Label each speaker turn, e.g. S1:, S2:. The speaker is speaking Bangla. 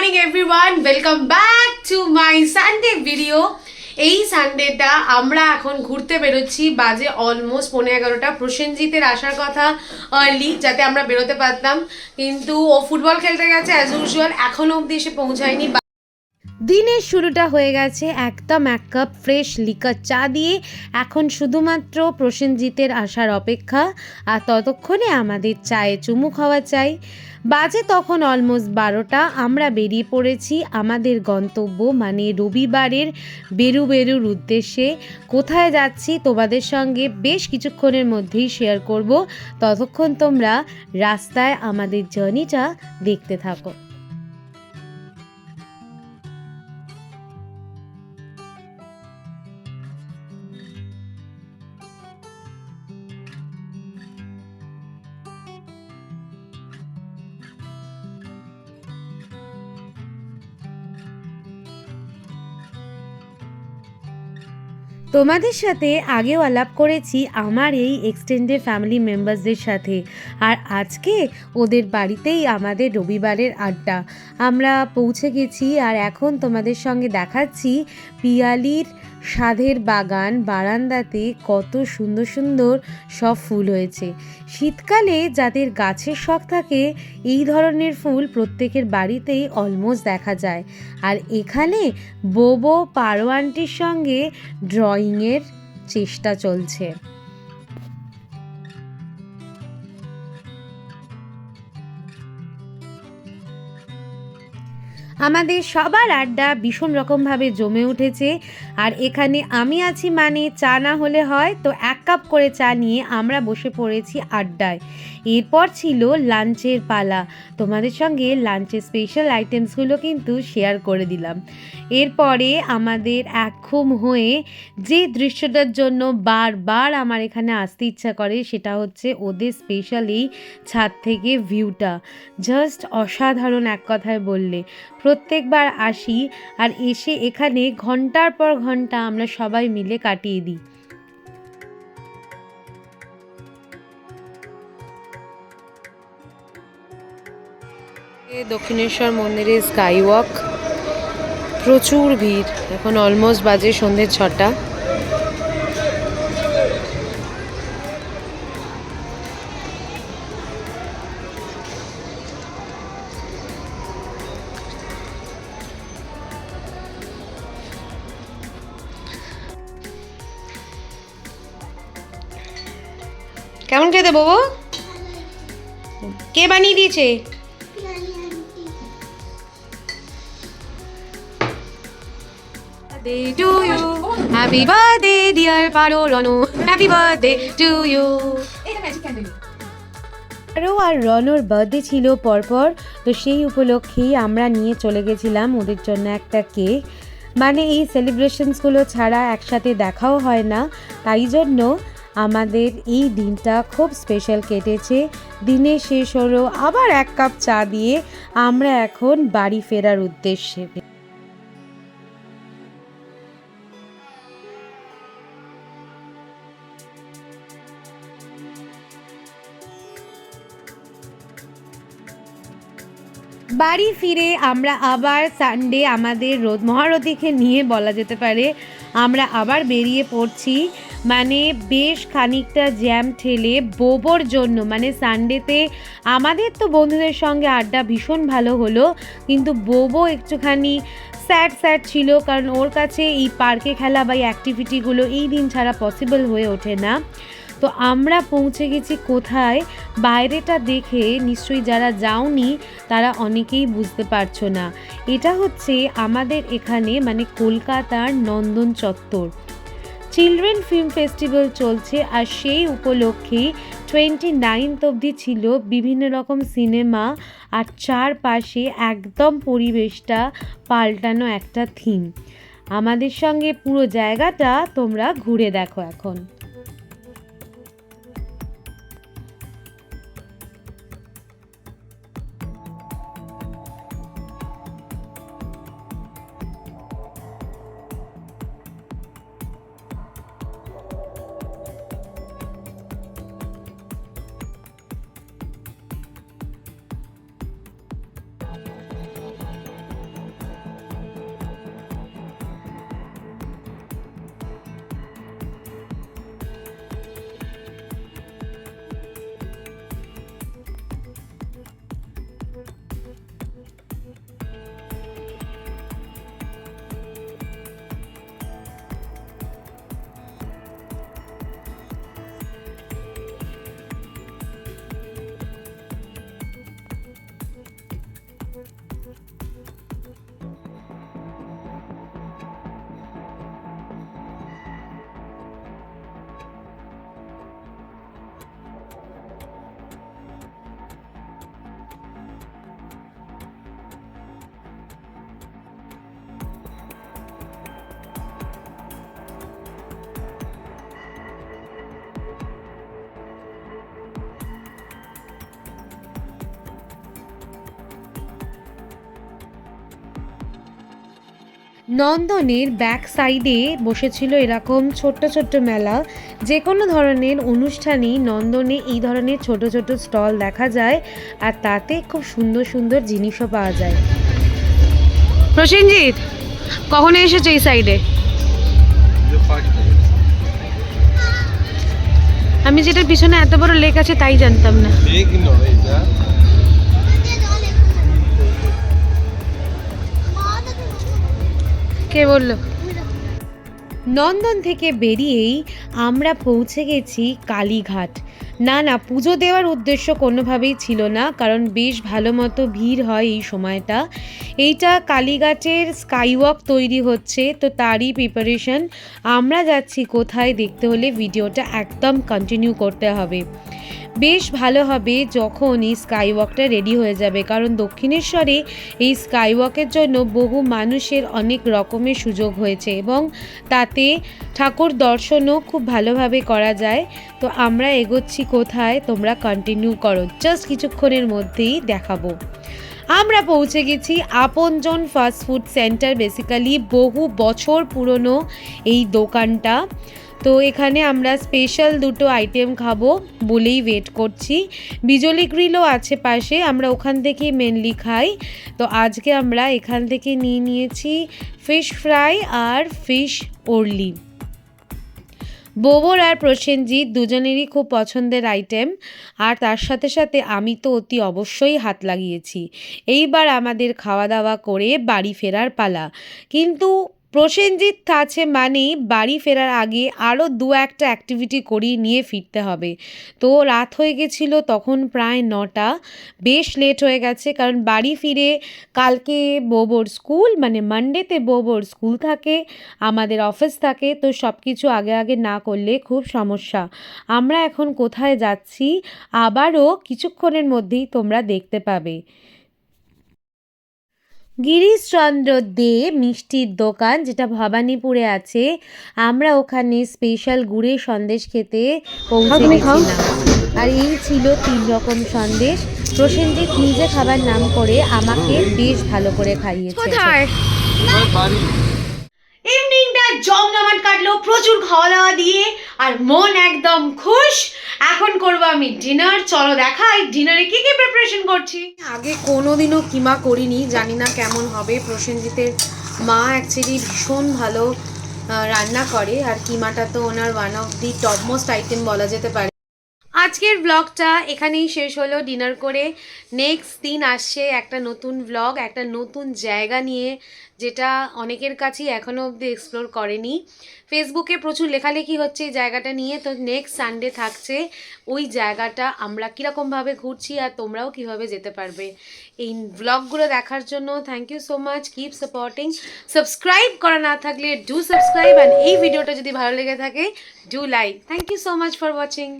S1: Morning everyone welcome back to my Sunday video এই সানডেটা আমরা এখন ঘুরতে বেরোচ্ছি। বাজে অলমোস্ট পনেরো এগারোটা। প্রসেনজিতের আসার কথা আর্লি যাতে আমরা বেরোতে পারতাম। কিন্তু ও ফুটবল খেলতে গেছে অ্যাজ ইউজুয়াল এখনও অবধি এসে পৌঁছায়নি। দিনের শুরুটা হয়ে গেছে একদম এক কাপ ফ্রেশ লিকার চা দিয়ে। এখন শুধুমাত্র প্রসেনজিতের আসার অপেক্ষা আর ততক্ষণে আমাদের চায়ে চুমু খাওয়া চাই। বাজে তখন অলমোস্ট বারোটা, আমরা বেরিয়ে পড়েছি আমাদের গন্তব্য মানে রবিবারের বেরু বেরুর উদ্দেশ্যে। কোথায় যাচ্ছি তোমাদের সঙ্গে বেশ কিছুক্ষণের মধ্যেই শেয়ার করব। ততক্ষণ তোমরা রাস্তায় আমাদের জার্নিটা দেখতে থাকো। তোমাদের সাথে আগেও আলাপ করেছি আমার এই এক্সটেন্ডেড ফ্যামিলি মেম্বার্সদের সাথে। আর আজকে ওদের বাড়িতেই আমাদের রবিবারের আড্ডা। আমরা পৌঁছে গেছি আর এখন তোমাদের সঙ্গে দেখাচ্ছি পিয়ালির সাধের বাগান বারান্দাতে কত সুন্দর সুন্দর সব ফুল হয়েছে। শীতকালে যাদের গাছের শখ থাকে, এই ধরনের ফুল প্রত্যেকের বাড়িতেই অলমোস্ট দেখা যায়। আর এখানে বোবো পারোয়ানটির সঙ্গে ড্রয়িংয়ের চেষ্টা চলছে। আমাদের সবার আড্ডা ভীষণ রকমভাবে জমে উঠেছে, আর এখানে আমি আছি মানে চা না হলে হয়, তো এক কাপ করে চা নিয়ে আমরা বসে পড়েছি আড্ডায়। এরপর ছিল লাঞ্চের পালা। তোমাদের সঙ্গে লাঞ্চের স্পেশাল আইটেমসগুলো কিন্তু শেয়ার করে দিলাম। এরপরে আমাদের একঘুম হয়ে যে দৃশ্যটার জন্য বারবার আমার এখানে আসতে ইচ্ছা করে সেটা হচ্ছে ওদের স্পেশাল এই ছাদ থেকে ভিউটা জাস্ট অসাধারণ এক কথায় বললে। প্রত্যেকবার আসি আর এসে এখানে ঘণ্টার পর ঘণ্টা আমরা সবাই মিলে কাটিয়ে দিই। দক্ষিণেশ্বর মন্দিরে স্কাই ওয়াক প্রচুর ভিড়। এখন অলমোস্ট বাজে সন্ধ্যে ছটা। কেমন খেতে বাবু কে বানিয়ে দিয়েছে? Birthday to you. Happy birthday, dear Paro Ronu. Happy birthday to you. আরও আর রনোর বার্থডে ছিল পরপর তো সেই উপলক্ষেই আমরা নিয়ে চলে গেছিলাম ওদের জন্য একটা কেক মানে এই সেলিব্রেশনসগুলো ছাড়া একসাথে দেখাও হয় না তাই জন্য আমাদের এই দিনটা খুব স্পেশাল কেটেছে দিনে শেষ হলো আবার এক কাপ চা দিয়ে আমরা এখন বাড়ি ফেরার উদ্দেশ্যে বাড়ি ফিরে আমরা আবার সানডে আমাদের রোদ মহারথীকে নিয়ে বলা যেতে পারে, আমরা আবার বেরিয়ে পড়ছি। মানে বেশ খানিকটা জ্যাম ঠেলে বোবোর জন্য মানে সানডেতে আমাদের তো বন্ধুদের সঙ্গে আড্ডা ভীষণ ভালো হলো, কিন্তু বোবো একটুখানি স্যাড স্যাড ছিল, কারণ ওর কাছে এই পার্কে খেলা বা এই অ্যাক্টিভিটিগুলো এই দিন ছাড়া পসিবল হয়ে ওঠে না। তো আমরা পৌঁছে গেছি কোথায়? বাইরেটা দেখে নিশ্চয়ই যারা যাওনি, তারা অনেকেই বুঝতে পারছ না। এটা হচ্ছে আমাদের এখানে মানে কলকাতার নন্দন চত্বর। চিলড্রেন ফিল্ম ফেস্টিভ্যাল চলছে আর সেই উপলক্ষেই টোয়েন্টি নাইনথ অবধি ছিল বিভিন্ন রকম সিনেমা আর চারপাশে একদম পরিবেশটা পাল্টানো একটা থিম আমাদের সঙ্গে পুরো জায়গাটা তোমরা ঘুরে দেখো এখন। নন্দনের ব্যাক সাইডে বসেছিল এরকম ছোট্ট ছোট্ট মেলা। যে কোনো ধরনের অনুষ্ঠানেই নন্দনে এই ধরনের ছোট ছোট স্টল দেখা যায় আর তাতে খুব সুন্দর সুন্দর জিনিসও পাওয়া যায়। প্রসেনজিৎ, কখন এসেছ এই সাইডে আমি যেটা পিছনে এত বড় লেক আছে তাই জানতাম না। কে বলল? নন্দন থেকে বেরিয়েই আমরা পৌঁছে গেছি কালীঘাট। না না, পুজো দেওয়ার উদ্দেশ্য কোনোভাবেই ছিল না, কারণ বেশ ভালো মতো ভিড় হয় এই সময়টা। এইটা কালীঘাটের স্কাইওয়াক তৈরি হচ্ছে, তো তারই প্রিপারেশন আমরা যাচ্ছি কোথায় দেখতে হলে ভিডিওটা একদম কন্টিনিউ করতে হবে। বেশ ভালো হবে যখন এই স্কাইওয়াকটা রেডি হয়ে যাবে। কারণ দক্ষিণেশ্বরে এই স্কাইওয়াকের জন্য বহু মানুষের অনেক রকমের সুযোগ হয়েছে এবং তাতে ঠাকুর দর্শনও খুব ভালোভাবে করা যায়। তো আমরা এগোচ্ছি কোথায় তোমরা কন্টিনিউ করো। জাস্ট কিছুক্ষণের মধ্যেই দেখাবো। আমরা পৌঁছে গেছি আপনজন ফাস্ট ফুড সেন্টার বেসিক্যালি বহু বছর পুরনো এই দোকানটা। তো এখানে আমরা স্পেশাল দুটো আইটেম খাব বলেই ওয়েট করছি। বিজলি গ্রিলও আছে পাশে, আমরা ওখান থেকেই মেনলি খাই। তো আজকে আমরা এখান থেকে নিয়ে নিয়েছি ফিশ ফ্রাই আর ফিশ ওরলি বোবর আর প্রসেনজিৎ দুজনেরই খুব পছন্দের আইটেম আর তার সাথে সাথে আমি তো অতি অবশ্যই হাত লাগিয়েছি। এইবার আমাদের খাওয়া দাওয়া করে বাড়ি ফেরার পালা। কিন্তু প্রসেনজিৎ আছে মানেই বাড়ি ফেরার আগে আরও দু একটা অ্যাক্টিভিটি করিয়ে নিয়ে ফিরতে হবে। তো রাত হয়ে গেছিল তখন প্রায় নটা। বেশ লেট হয়ে গেছে কারণ বাড়ি ফিরে কালকে বোবোর স্কুল মানে মানডেতে বোবোর স্কুল থাকে, আমাদের অফিস থাকে, তো সব কিছু আগে আগে না করলে খুব সমস্যা। আমরা এখন কোথায় যাচ্ছি? আবারও কিছুক্ষণের মধ্যেই তোমরা দেখতে পাবে। গিরিশচন্দ্র দে মিষ্টির দোকান যেটা ভবানীপুরে আছে। আমরা ওখানে স্পেশাল গুড়ের সন্দেশ খেতে পৌঁছে গেছিলাম। আর এই ছিল তিন রকম সন্দেশ। প্রসেনজিৎ নিজে খাবার নাম করে আমাকে বেশ ভালো করে খাইয়েছে। ইভিনিংটা জমজমাট কাটলো প্রচুর খাওয়া দাওয়া দিয়ে। আর মন একদম খুশ। এখন করব আমি ডিনার চলো দেখাই ডিনারে কি কি প্রিপারেশন করছি? আগে কোনোদিনও কিমা করিনি, জানি না কেমন হবে। প্রসেনজিতের মা অ্যাকচুয়ালি ভীষণ ভালো রান্না করে। আর কিমাটা তো ওনার one of the topmost item বলা যেতে পারে। আজকের ব্লগটা এখানেই শেষ হলো। ডিনার করে নেক্সট দিন আসছে একটা নতুন ব্লগ একটা নতুন জায়গা নিয়ে, যেটা অনেকের কাছেই এখনও অবধি এক্সপ্লোর করেনি। ফেসবুকে প্রচুর লেখালেখি হচ্ছে এই জায়গাটা নিয়ে, তো নেক্সট সানডে থাকছে। ওই জায়গাটা আমরা কীরকমভাবে ঘুরছি আর তোমরাও কীভাবে যেতে পারবে এই ব্লগগুলো দেখার জন্য। Thank you so much keep supporting subscribe করা না থাকলে ডু সাবস্ক্রাইব অ্যান্ড এই ভিডিওটা যদি ভালো লেগে থাকে do like thank you so much for watching